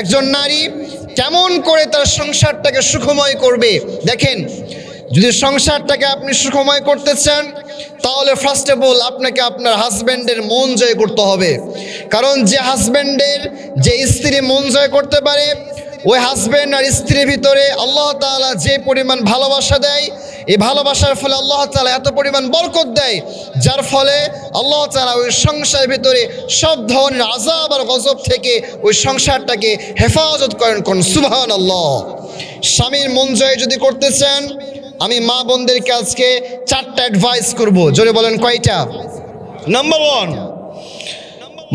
একজন নারী কেমন করে তার সংসারটাকে সুখময় করবে? দেখেন, যদি সংসারটাকে আপনি সুখময় করতে চান, তাহলে ফার্স্ট অফ অল আপনাকে আপনার হাজব্যান্ডের মন জয় করতে হবে। কারণ যে হাজব্যান্ডের যে স্ত্রী মন জয় করতে পারে, ওই হাজব্যান্ড আর স্ত্রীর ভিতরে আল্লাহ তাআলা যে পরিমাণ ভালোবাসা দেয় এই ভালোবাসার ফলে আল্লাহ তাআলা এত পরিমাণ বরকত দেয়, যার ফলে আল্লাহ তাআলা ওই সংসারের ভিতরে সব ধরনের আজাব আর গজব থেকে ওই সংসারটাকে হেফাজত করেন, কোন সুবহান আল্লাহ স্বামীর মন জয় যদি করতে চান, আমি মা বোনদেরকে আজকে চারটা অ্যাডভাইস করব। জোরে বলেন কয়টা? নাম্বার ওয়ান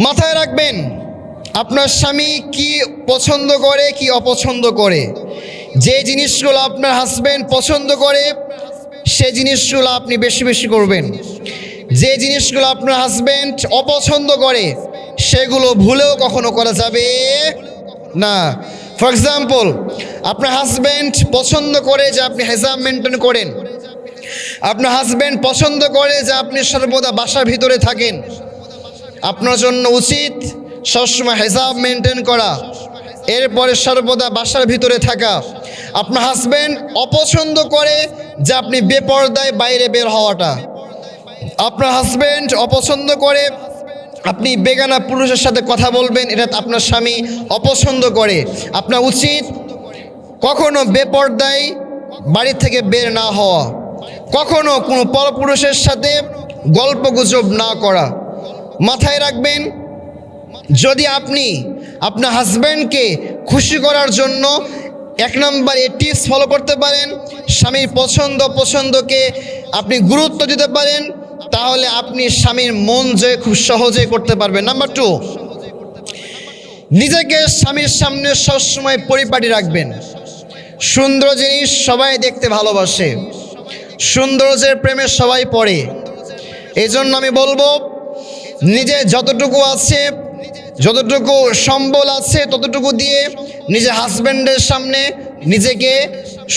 মাথায় রাখবেন, আপনার স্বামী কি পছন্দ করে, কি অপছন্দ করে? যে জিনিসগুলো আপনার হাজব্যান্ড পছন্দ করে সে জিনিসগুলো আপনি বেশি বেশি করবেন। যে জিনিসগুলো আপনার হাজব্যান্ড অপছন্দ করে, সেগুলো ভুলেও কখনো করা যাবে না। ফর এক্সাম্পল আপনার হাজব্যান্ড পছন্দ করে যে আপনি হেজাব মেনটেন করেন। আপনার হাজব্যান্ড পছন্দ করে যে আপনি সর্বদা বাসার ভিতরে থাকেন। আপনার জন্য উচিত সবসময় হেজাব মেনটেন করা, এরপরে সর্বদা বাসার ভিতরে থাকা। আপনার হাজব্যান্ড অপছন্দ করে যে আপনি বেপর্দায় বাইরে বের হওয়াটা। আপনার হাজব্যান্ড অপছন্দ করে, আপনি বেগানা পুরুষের সাথে কথা বলবেন, এটা আপনার স্বামী অপছন্দ করে। আপনার উচিত কখনো বেপর্দায় বাড়ি থেকে বের না হওয়া। কখনো কোনো পরপুরুষের সাথে গল্প গুজব না করা। মাথায় রাখবেন, যদি আপনি আপনার হাজব্যান্ডকে খুশি করার জন্য এক নম্বর এই টিপস ফলো করতে পারেন। স্বামীর পছন্দ পছন্দকে আপনি গুরুত্ব দিতে পারেন। তাহলে আপনি স্বামীর মন জয় খুব সহজে করতে পারবেন। নাম্বার টু নিজেকে স্বামীর সামনে সবসময় পরিপাটি রাখবেন। সুন্দর জিনিস সবাই দেখতে ভালোবাসে। সৌন্দর্যের প্রেমে সবাই পড়ে। এই জন্য আমি বলব, নিজে যতটুকু আছে যতটুকু সম্বল আছে, ততটুকু দিয়ে নিজের হাজব্যান্ডের সামনে নিজেকে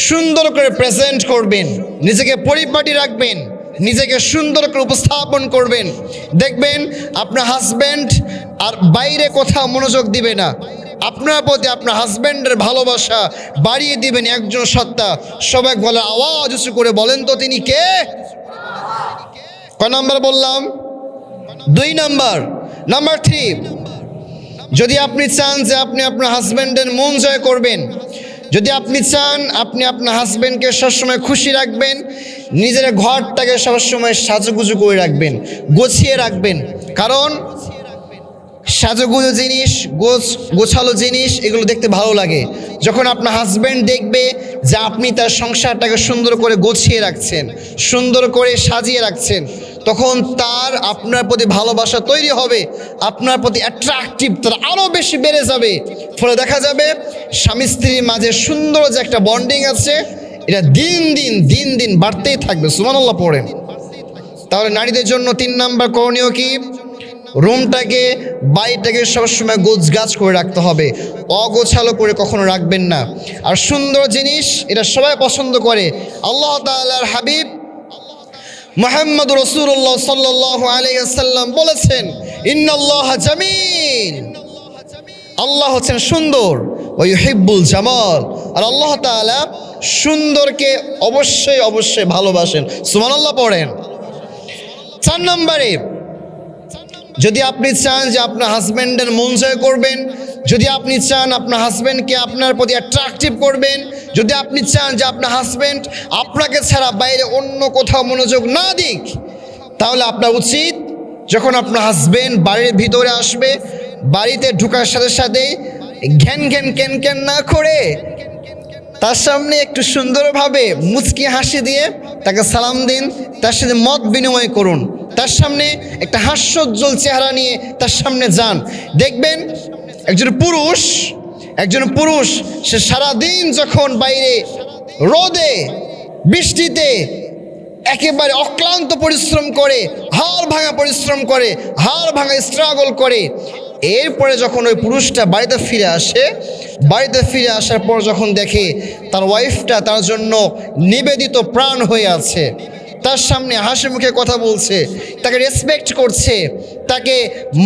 সুন্দর করে প্রেজেন্ট করবেন, নিজেকে পরিপাটি রাখবেন, নিজেকে সুন্দর করে উপস্থাপন করবেন। দেখবেন আপনার হাজব্যান্ড আর বাইরে কোথাও মনোযোগ দিবে না। আপনার প্রতি আপনার হাজব্যান্ডের ভালোবাসা বাড়িয়ে দিবেন একজন সত্তা। সবাই বলে আওয়াজ উঁচু করে বলেন তো তিনি কে? ক নাম্বার বললাম? দুই নাম্বার। নাম্বার থ্রি যদি আপনি চান যে আপনি আপনার হাজব্যান্ডের মন জয় করবেন, যদি আপনি চান আপনি আপনার হাজব্যান্ডকে সবসময় খুশি রাখবেন, নিজের ঘরটাকে সবসময় সাজুগুজু করে রাখবেন, গোছিয়ে রাখবেন। কারণ সাজুগুজু জিনিস, গোছ, গোছালো জিনিস, এগুলো দেখতে ভালো লাগে। যখন আপনার হাজব্যান্ড দেখবে যে আপনি তার সংসারটাকে সুন্দর করে গোছিয়ে রাখছেন, সুন্দর করে সাজিয়ে রাখছেন, তখন তার আপনার প্রতি ভালোবাসা তৈরি হবে, আপনার প্রতি অ্যাট্রাকটিভ তার আরও বেশি বেড়ে যাবে। ফলে দেখা যাবে, স্বামী স্ত্রীর মাঝে সুন্দর যে একটা বন্ডিং আছে, এটা দিন দিন দিন দিন বাড়তেই থাকবে। সুমানাল্লাহ পড়েন। তাহলে নারীদের জন্য তিন নাম্বার করণীয় কি? রুমটাকে, বাড়িটাকে সবসময় গোছগাছ করে রাখতে হবে। অগোছালো করে কখনো রাখবেন না। আর সুন্দর জিনিস, এটা সবাই পছন্দ করে। আল্লাহ তাআলার হাবিব মোহাম্মদ রসুল্লাহ সাল্লাহ আলাইসাল্লাম বলেছেন, ইন্নাল্লাহ জামিল। আল্লাহ হচ্ছেন সুন্দর ওই হিব্বুল জামাল। আর আল্লাহ তাআলা সুন্দরকে অবশ্যই অবশ্যই ভালোবাসেন। সুমান আল্লাহ পড়েন। চার নম্বরে যদি আপনি চান যে আপনার হাজব্যান্ডের মন জয় করবেন, যদি আপনি চান আপনার হাজব্যান্ডকে আপনার প্রতি অ্যাট্রাকটিভ করবেন, যদি আপনি চান যে আপনার হাজব্যান্ড আপনাকে ছাড়া বাইরে অন্য কোথাও মনোযোগ না দিক, তাহলে আপনার উচিত যখন আপনার হাজব্যান্ড বাড়ির ভিতরে আসবে, বাড়িতে ঢুকার সাথে সাথে ঘ্যান ঘ্যান ক্যান ক্যান না করে তার সামনে একটু সুন্দরভাবে মুচকি হাসি দিয়ে তাকে সালাম দিন, তার সাথে মত বিনিময় করুন। তার সামনে একটা হাস্যোজ্জ্বল চেহারা নিয়ে তার সামনে যান। দেখবেন, একজন পুরুষ একজন পুরুষ, সে সারাদিন যখন বাইরে রোদে, বৃষ্টিতে একেবারে অক্লান্ত পরিশ্রম করে, হাড় ভাঙা পরিশ্রম করে, হাড় ভাঙা স্ট্রাগল করে, এরপরে যখন ওই পুরুষটা বাড়িতে ফিরে আসে, বাড়িতে ফিরে আসার পর যখন দেখে তার ওয়াইফটা তার জন্য নিবেদিত প্রাণ হয়ে আছে। তার সামনে হাসি মুখে কথা বলছে, তাকে রেসপেক্ট করছে, তাকে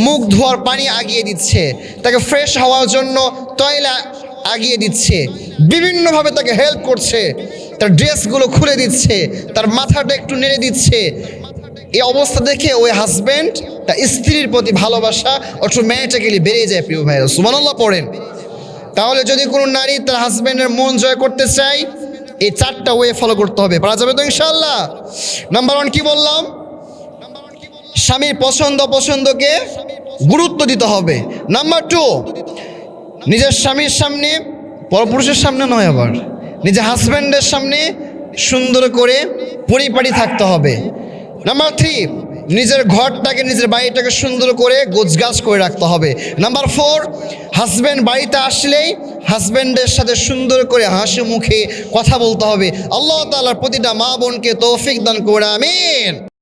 মুখ ধোয়ার পানি আগিয়ে দিচ্ছে, তাকে ফ্রেশ হওয়ার জন্য তয়লা আগিয়ে দিচ্ছে, বিভিন্নভাবে তাকে হেল্প করছে, তার ড্রেসগুলো খুলে দিচ্ছে, তার মাথাটা একটু নেড়ে দিচ্ছে। এই অবস্থা দেখে ওই হাজব্যান্ড তার স্ত্রীর প্রতি ভালোবাসা অটোমেটিক্যালি বেড়ে যায়, প্রিয় ভাইরা সুমানাল্লাহ পড়েন। তাহলে যদি কোনো নারী তার হাজব্যান্ডের মন জয় করতে চায় এই চারটা ওয়ে ফলো করতে হবে। পারা যাবে তো ইনশাল্লাহ নাম্বার ওয়ান কি বললাম? স্বামীর পছন্দ পছন্দকে গুরুত্ব দিতে হবে। নাম্বার টু নিজের স্বামীর সামনে, পরপুরুষের সামনে নয় আবার, নিজের হাজব্যান্ডের সামনে সুন্দর করে পরিপাটি থাকতে হবে। নাম্বার থ্রি নিজের ঘরটাকে, নিজের বাড়িটাকে সুন্দর করে গোছগাছ করে রাখতে হবে। নাম্বার ফোর হাজব্যান্ড বাড়িতে আসলেই হাজব্যান্ডের সাথে সুন্দর করে হাসি মুখে কথা বলতে হবে। আল্লাহ তালার প্রতিটা মা বোনকে তৌফিক দান করে আমিন।